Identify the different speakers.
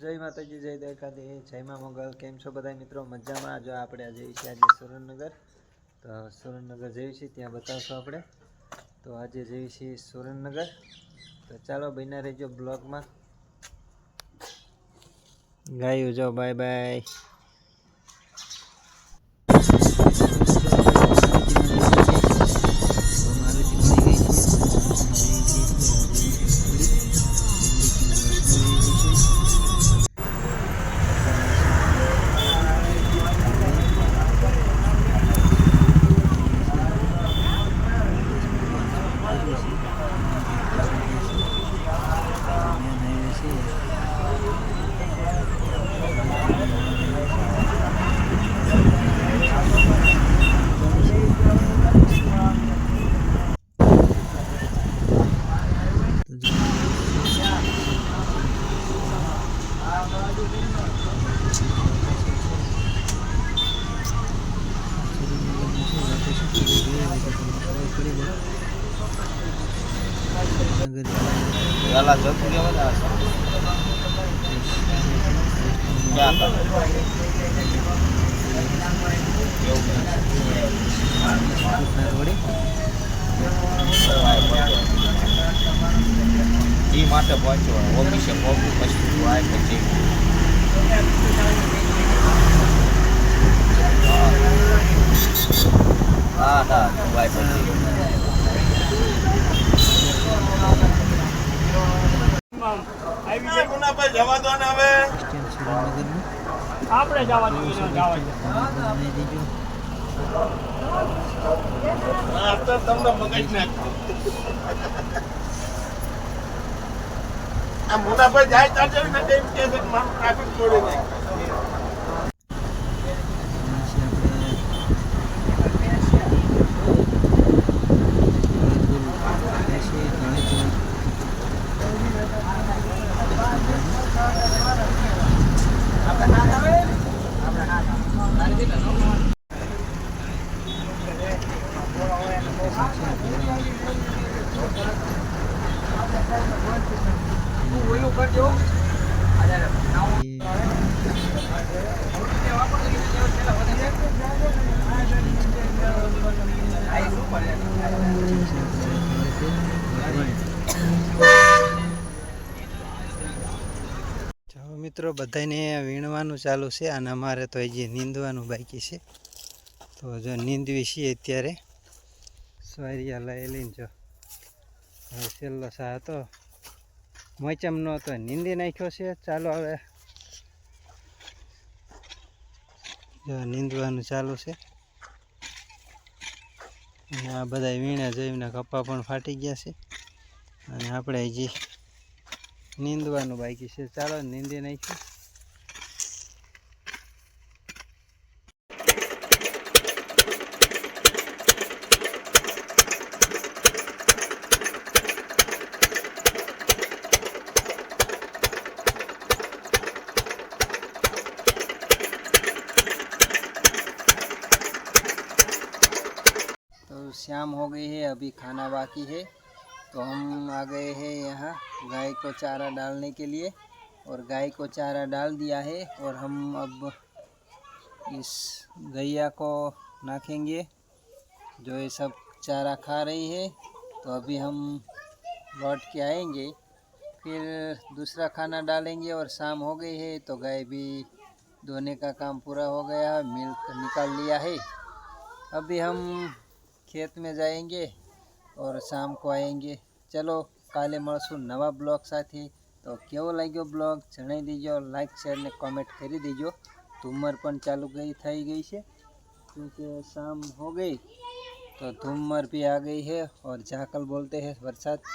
Speaker 1: જય માતાજી, જય દ્વારકાધી જય મા મોગલ. કેમ છો બધા મિત્રો? મજામાં? જો આપણે આજે છીએ આજે સુરેન્દ્રનગર. તો સુરેન્દ્રનગર જઈએ છીએ, ત્યાં બતાવશું આપણે. તો આજે જઈએ છીએ સુરેન્દ્રનગર. તો ચાલો બન્યા રહેજો બ્લોગમાં. ગાયું જો બાય બાય.
Speaker 2: याला झोपून घ्यावं ना ఈ మాట పోవచ్చు જવા દો ને હવે.
Speaker 3: આપણે જવા
Speaker 2: તમને મગજ નાખ. આ મુનાભાઈ જાય ત્યાં જઈને એમ કે મારું ટ્રાફિક છોડી નાખ
Speaker 1: ચાલો મિત્રો બધાને વીણવાનું ચાલુ છે અને અમારે તો હજી નીંદવાનું બાકી છે. તો જો નીંદવી છીએ અત્યારે. સ્વારિયા લઈ લઈને જો. હવે છેલ્લો સા હતો. મોચમનો હતો. નીંદી નાખ્યો છે. ચાલો હવે. જો નીંદવાનું ચાલુ છે. અને આ બધા વીણા જઈને કપા પણ ફાટી ગયા છે. અને આપણે હજી નીંદવાનું બાકી છે. ચાલો, નીંદી નાખ્યું शाम हो गई है, अभी खाना बाकी है। तो हम आ गए हैं यहाँ गाय को चारा डालने के लिए और गाय को चारा डाल दिया है और हम अब इस गैया को नाखेंगे, जो ये सब चारा खा रही है। तो अभी हम लौट के आएँगे, फिर दूसरा खाना डालेंगे और शाम हो गई है तो गाय भी धोने का काम पूरा हो गया है मिल्क निकाल लिया है। अभी हम ખેત में जाएंगे और शाम को आएंगे ચલો કાલે મળશું નવા બ્લોગ સાથે તો કેવો લાગ્યો બ્લોગ જણાવી દેજો લાઈક શેર ને કોમેન્ટ કરી દેજો ધુમ્મર પણ ચાલુ ગઈ થઈ ગઈ છે क्योंकि शाम हो गई तो धूमर भी आ गई है और झाकल बोलते हैं बरसात